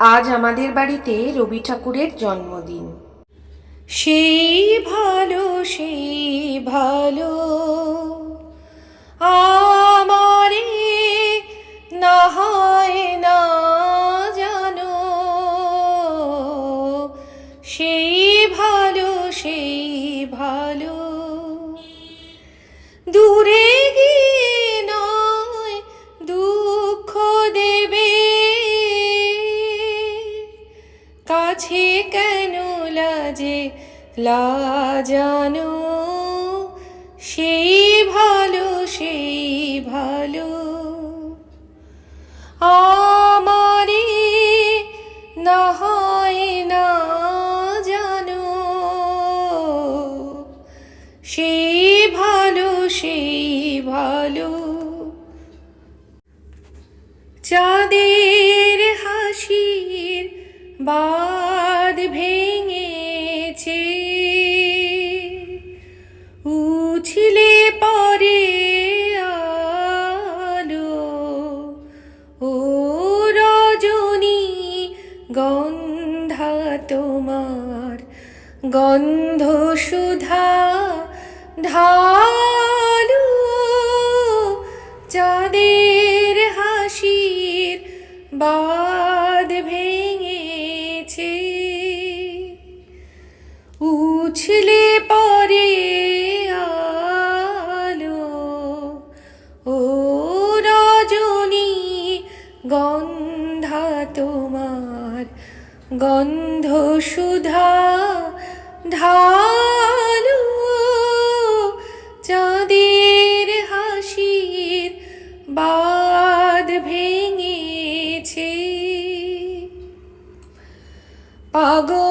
আজ আমাদের বাড়িতে রবি ঠাকুরের জন্মদিন। সেই ভালো সেই ভালো, আমারে না হয় না জানো। সেই ভালো সেই ভালো কাছে কেন লাজে? লাজানো। সেই ভালো সেই ভালো। আমারে না হয় না জানো। সেই ভালো সেই ভালো। চাঁদের হাসির বাদ ভেঙেছে। উছিলে পরে আলো, ও রজনী গন্ধা তোমার গন্ধ সুধা ঢালু, চাঁদের হাসির বাদ উছলে পরে আলো। ও রজনী, গন্ধা তোমার, গন্ধ সুধা ঢালু। চাঁদের হাসির বাদ ভেঙেছে। পাগল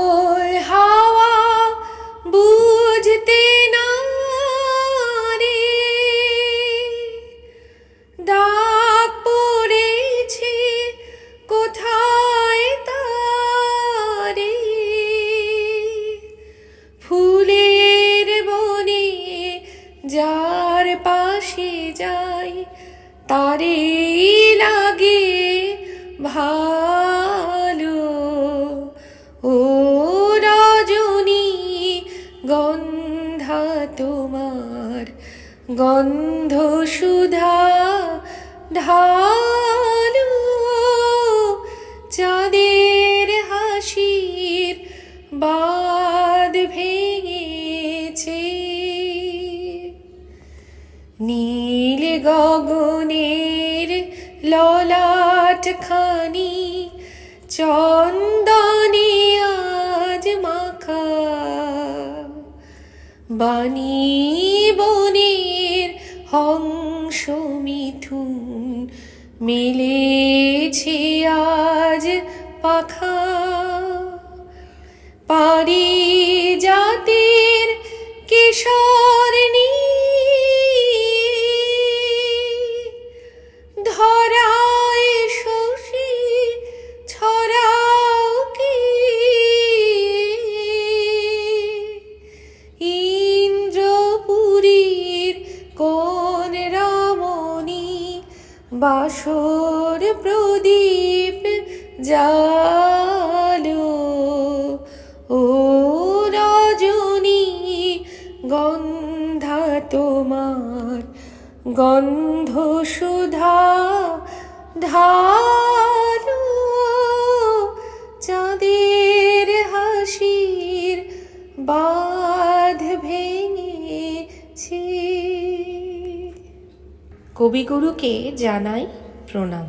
যার পাশে যাই তারে লাগে ভালো। ও রজনী গন্ধা তোমার গন্ধ সুধা ঢালু চাঁদের নীল গগনের ললাট খানি, চন্দনে আজ মাখা। বাণী বনের হংস মিথুন মিলেছে আজ পাখা। পারি জাতির কিশোর বাসর প্রদীপ জালো। ও রজনী গন্ধা তোমার গন্ধ সুধা ঢালু চাঁদের হাসির বাঁধ কবিগুরুকে জানাই প্রণাম।